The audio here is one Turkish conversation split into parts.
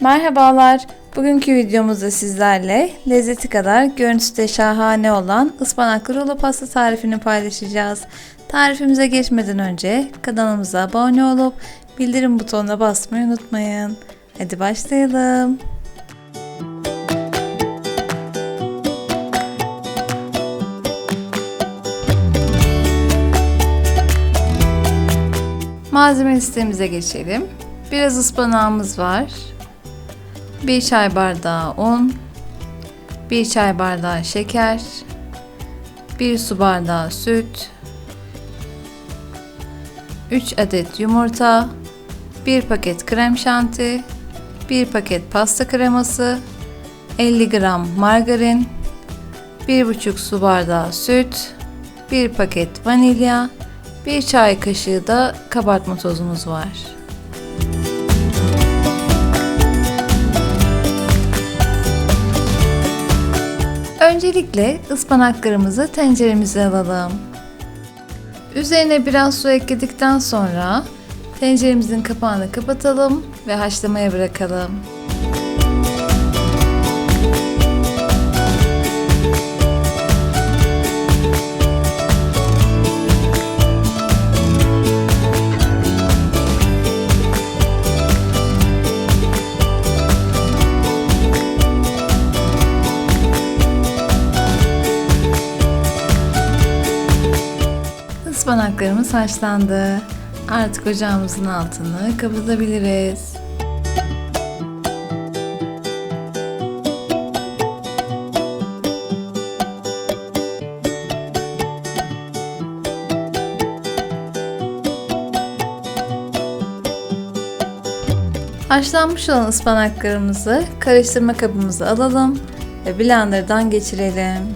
Merhabalar. Bugünkü videomuzda sizlerle lezzeti kadar görüntüsü de şahane olan ıspanaklı rulo pasta tarifini paylaşacağız. Tarifimize geçmeden önce kanalımıza abone olup bildirim butonuna basmayı unutmayın. Hadi başlayalım. Malzeme listemize geçelim. Biraz ıspanağımız var. 1 çay bardağı un, 1 çay bardağı şeker, 1 su bardağı süt, 3 adet yumurta, 1 paket krem şanti, 1 paket pasta kreması, 50 gram margarin, 1,5 su bardağı süt, 1 paket vanilya, 1 çay kaşığı da kabartma tozumuz var. Öncelikle ıspanaklarımızı tenceremize alalım. Üzerine biraz su ekledikten sonra tenceremizin kapağını kapatalım ve haşlamaya bırakalım. Haşlandı. Artık ocağımızın altını kapatabiliriz. Haşlanmış olan ıspanaklarımızı karıştırma kabımıza alalım ve blenderdan geçirelim.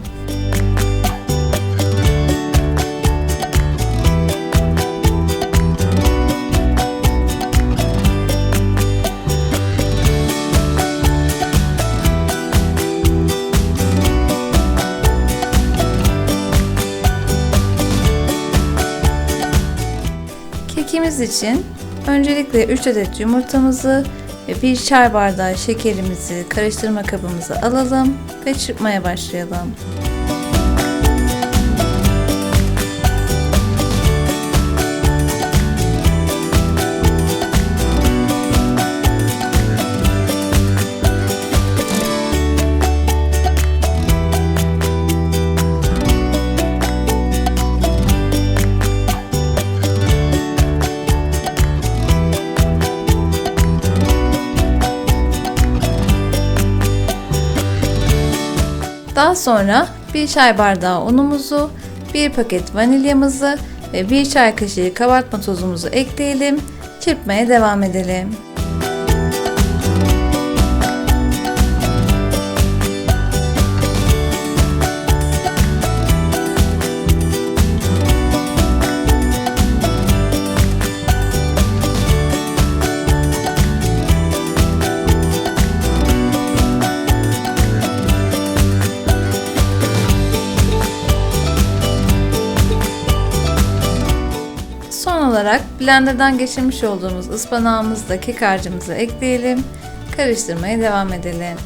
Kekimiz için öncelikle 3 adet yumurtamızı ve 1 çay bardağı şekerimizi karıştırma kabımıza alalım ve çırpmaya başlayalım. Daha sonra 1 çay bardağı unumuzu, 1 paket vanilyamızı ve 1 çay kaşığı kabartma tozumuzu ekleyelim. Çırpmaya devam edelim. Olarak blenderdan geçirmiş olduğumuz ıspanağımızı da kek harcımıza ekleyelim. Karıştırmaya devam edelim.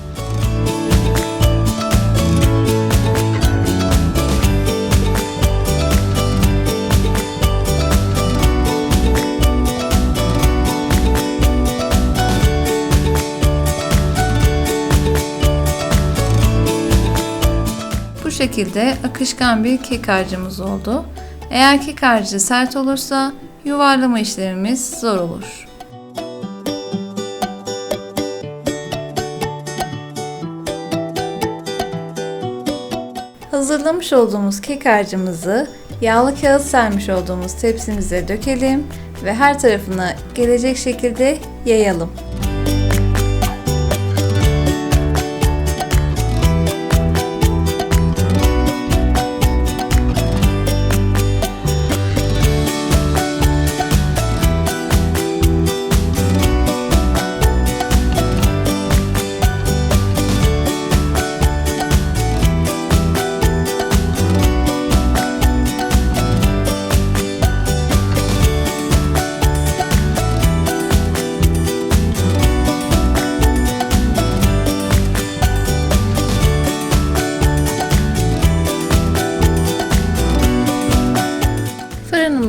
Bu şekilde akışkan bir kek harcımız oldu. Eğer kek harcı sert olursa yuvarlama işlemimiz zor olur. Hazırlamış olduğumuz kek harcımızı yağlı kağıt sermiş olduğumuz tepsimize dökelim ve her tarafına gelecek şekilde yayalım.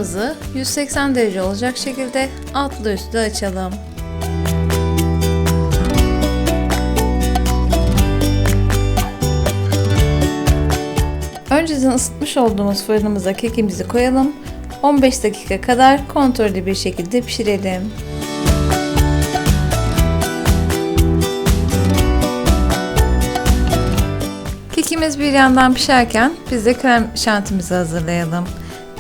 Fırınımızı 180 derece olacak şekilde altlı üstlü açalım. Önceden ısıtmış olduğumuz fırınımıza kekimizi koyalım. 15 dakika kadar kontrollü bir şekilde pişirelim. Kekimiz bir yandan pişerken biz de krem şantimizi hazırlayalım.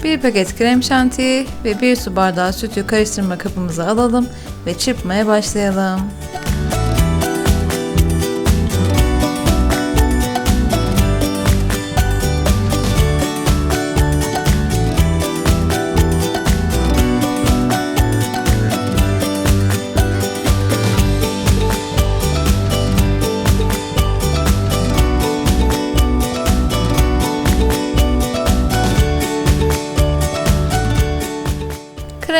Bir paket krem şantiyi ve bir su bardağı sütü karıştırma kabımıza alalım ve çırpmaya başlayalım.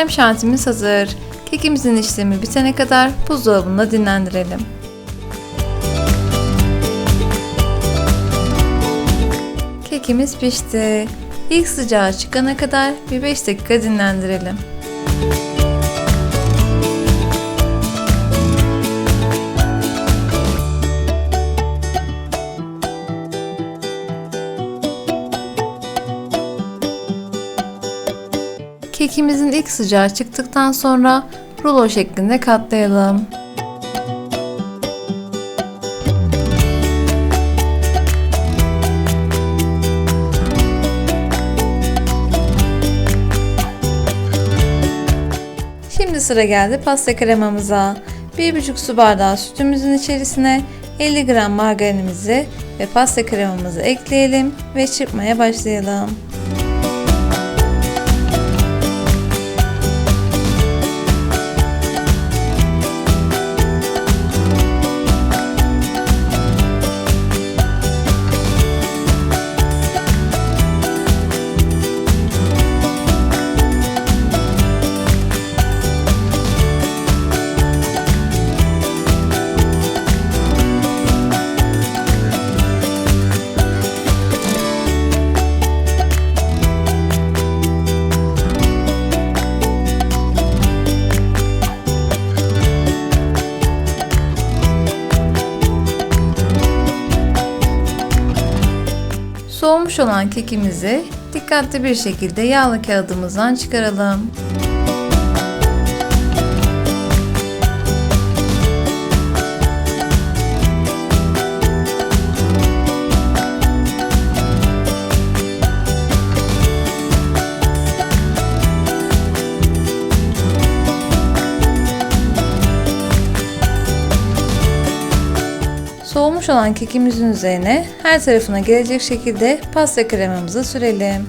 Krem şantimiz hazır. Kekimizin işlemi bitene kadar buzdolabında dinlendirelim. Kekimiz pişti. İlk sıcağı çıkana kadar bir 5 dakika dinlendirelim. Kekimizin ilk sıcağı çıktıktan sonra rulo şeklinde katlayalım. Şimdi sıra geldi pasta kremamıza. 1,5 su bardağı sütümüzün içerisine 50 gram margarinimizi ve pasta kremamızı ekleyelim ve çırpmaya başlayalım. Soğumuş olan kekimizi dikkatli bir şekilde yağlı kağıdımızdan çıkaralım. Soğumuş olan kekimizin üzerine her tarafına gelecek şekilde pasta kremamızı sürelim.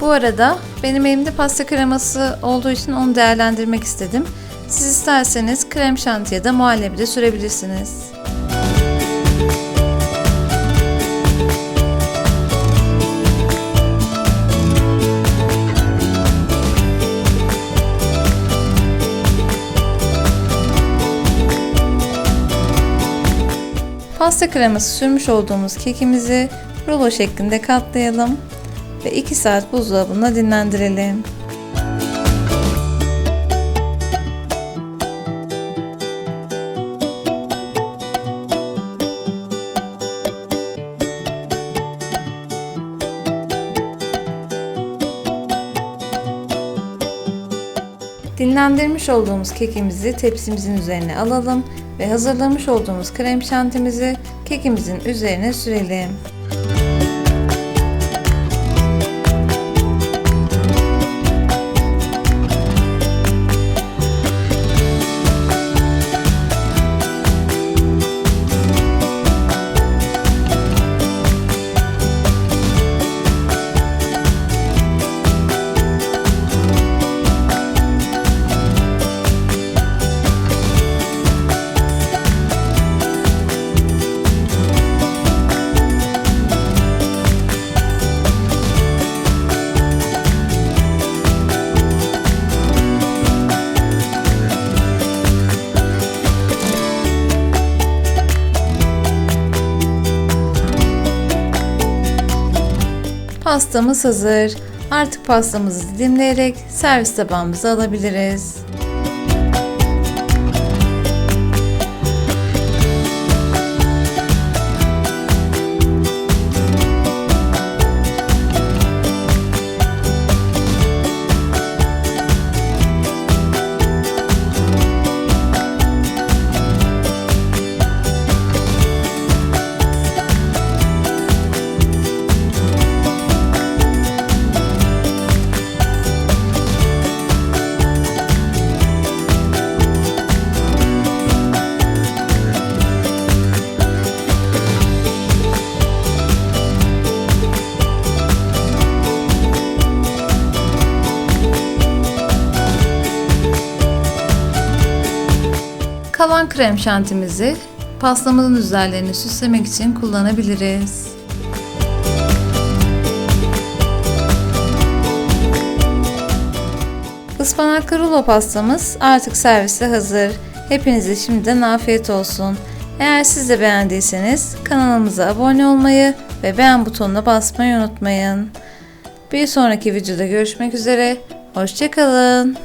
Bu arada benim elimde pasta kreması olduğu için onu değerlendirmek istedim. Siz isterseniz krem şanti ya da muhallebi de sürebilirsiniz. Pasta kreması sürmüş olduğumuz kekimizi rulo şeklinde katlayalım ve 2 saat buzdolabında dinlendirelim. Dinlendirmiş olduğumuz kekimizi tepsimizin üzerine alalım ve hazırlamış olduğumuz krem şantimizi kekimizin üzerine sürelim. Pastamız hazır. Artık pastamızı dilimleyerek servis tabağımıza alabiliriz. Kalan krem şantimizi pastamızın üzerlerini süslemek için kullanabiliriz. Ispanaklı rulo pastamız artık servise hazır. Hepinize şimdiden afiyet olsun. Eğer siz de beğendiyseniz kanalımıza abone olmayı ve beğen butonuna basmayı unutmayın. Bir sonraki videoda görüşmek üzere. Hoşçakalın.